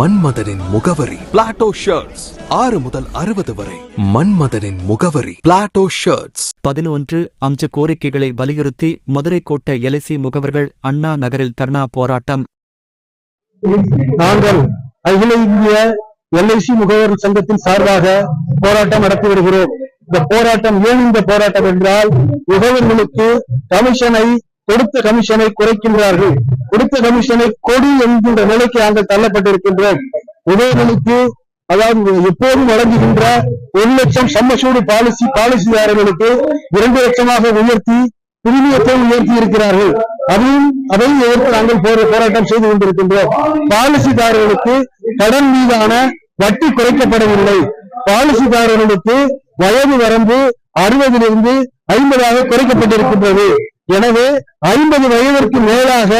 மன்மதனின் முகவரி. Plato shirts ஆறு முதல் அறுபது வரை. மன்மதனின் முகவரி. பிளாட்டோ ஷர்ட்ஸ் பதினொன்று அம்ச கோரிக்கைகளை வலியுறுத்தி மதுரை கோட்ட எல்ஐசி முகவர்கள் அண்ணா நகரில் தர்ணா போராட்டம். நாங்கள் அகில இந்திய எல்ஐசி முகவர் சங்கத்தின் சார்பாக போராட்டம் நடத்தி வருகிறோம். இந்த போராட்டம் ஏன் இந்த போராட்டம் என்றால் முகவர்களுக்கு கமிஷனை கொடுத்த கமிஷனை குறைக்கின்றார்கள். கொடுத்த கமிஷனை கொடி என்கின்ற நிலைக்கு நாங்கள் தள்ளப்பட்டிருக்கின்றோம். முகவர்களுக்கு அதாவது எப்போதும் வழங்குகின்ற ஒரு லட்சம் சம்மசூடு பாலிசி பாலிசிதாரர்களுக்கு இரண்டு லட்சமாக உயர்த்தி பிரிமியத்தை உயர்த்தி இருக்கிறார்கள். அதையும் அதையும் எதிர்த்து நாங்கள் போராட்டம் செய்து கொண்டிருக்கின்றோம். பாலிசிதாரர்களுக்கு கடன் மீதான வட்டி குறைக்கப்படவில்லை. பாலிசிதாரர்களுக்கு வயது வரம்பு அறுபதிலிருந்து ஐம்பதாக குறைக்கப்பட்டிருக்கின்றது. எனவே ஐம்பது வயதிற்கு மேலாக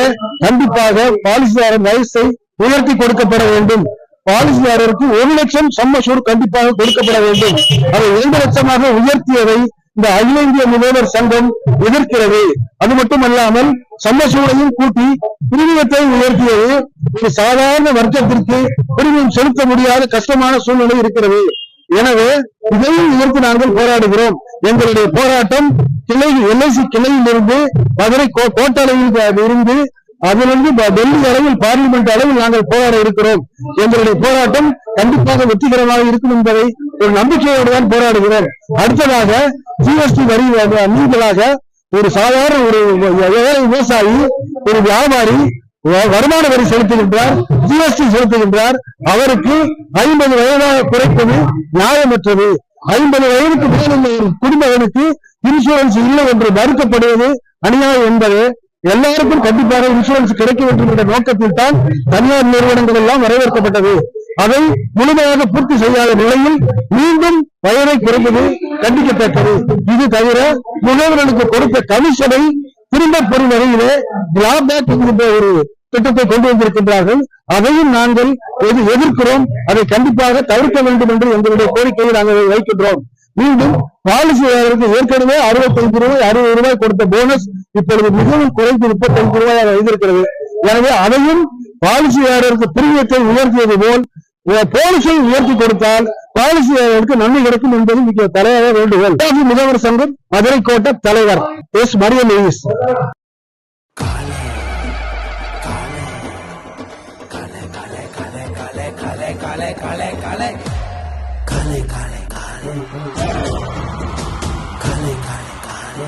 கண்டிப்பாக பாலிசிதாரர் வயசை உயர்த்தி கொடுக்கப்பட வேண்டும். பாலிசிதாரருக்கு ஒரு லட்சம் சம்மசூர் கண்டிப்பாக கொடுக்கப்பட வேண்டும். அதை இரண்டு லட்சமாக உயர்த்தியதை இந்த அகில இந்திய முதல்வர் சங்கம் எதிர்க்கிறது. அது மட்டுமல்லாமல் சம்மசூரையும் கூட்டி பிரீமியத்தை உயர்த்தியது. ஒரு சாதாரண வர்க்கத்திற்கு பிரீமியம் செலுத்த முடியாத கஷ்டமான சூழ்நிலை இருக்கிறது. எனவே இதையும் எதிர்த்து நாங்கள் போராடுகிறோம். எங்களுடைய போராட்டம் கிளை கிளையிலிருந்து இருந்து மதுரை கோ- இருந்து அதிலிருந்து டெல்லி அளவில் பார்லிமெண்ட் அளவில் நாங்கள் போராட இருக்கிறோம். எங்களுடைய போராட்டம் கண்டிப்பாக வெற்றிகரமாக இருக்கும் என்பதை ஒரு நம்பிக்கையோடு தான் போராடுகிறோம். அடுத்ததாக ஜிஎஸ்டி வரி நீங்களாக ஒரு சாதாரண ஒரு ஏழை விவசாயி ஒரு வியாபாரி வருமான வரி செலுத்துகின்றார் ஜிஎஸ்டி செலுத்துகின்றார். அவருக்கு ஐம்பது வயதாக குறைப்பது நியாயமற்றது. ஐம்பது வயதுக்கு மேலுள்ள ஒரு குடும்பங்களுக்கு இன்சூரன்ஸ் இல்லை என்று மறுக்கப்படுவது அநியாயம் என்பது எல்லாருக்கும் கண்டிப்பாக இன்சூரன்ஸ் கிடைக்க வேண்டும் என்ற நோக்கத்தில் தான் தனியார் நிறுவனங்கள் எல்லாம் வரவேற்கப்பட்டது. அதை முழுமையாக பூர்த்தி செய்யாத நிலையில் மீண்டும் வயதை குறைந்தது கண்டிக்கப்பட்டது இது தவிர முகவர்களுக்கு கொடுத்த கமிஷனை திரும்ப பெறும் வகையிலே என்கின்ற ஒரு திட்டத்தை கொண்டு வந்திருக்கின்றார்கள். அதையும் நாங்கள் எது- எதிர்க்கிறோம். அதை கண்டிப்பாக தவிர்க்க வேண்டும் என்று எங்களுடைய கோரிக்கையை நாங்கள் வைக்கின்றோம். மீண்டும் பாலிசியாளருக்கு ஏற்கனவே அறுபத்தைந்து ரூபாய் அறுபது ரூபாய் கொடுத்த போனஸ் இப்பொழுது மிகவும் குறைந்து முப்பத்தைந்து ரூபாயாக வைத்திருக்கிறது எனவே அதையும் பாலிசியாளருக்கு பிரிவியத்தை உயர்த்தியது போல் அஹ், போலீஸை உயர்த்தி கொடுத்தால் பாலிசியாளருக்கு நன்மை கிடைக்கும் என்பது இங்கே தலையாக வேண்டுகோள் முகவர் சங்கம் மதுரை கோட்ட தலைவர் S Marian Louis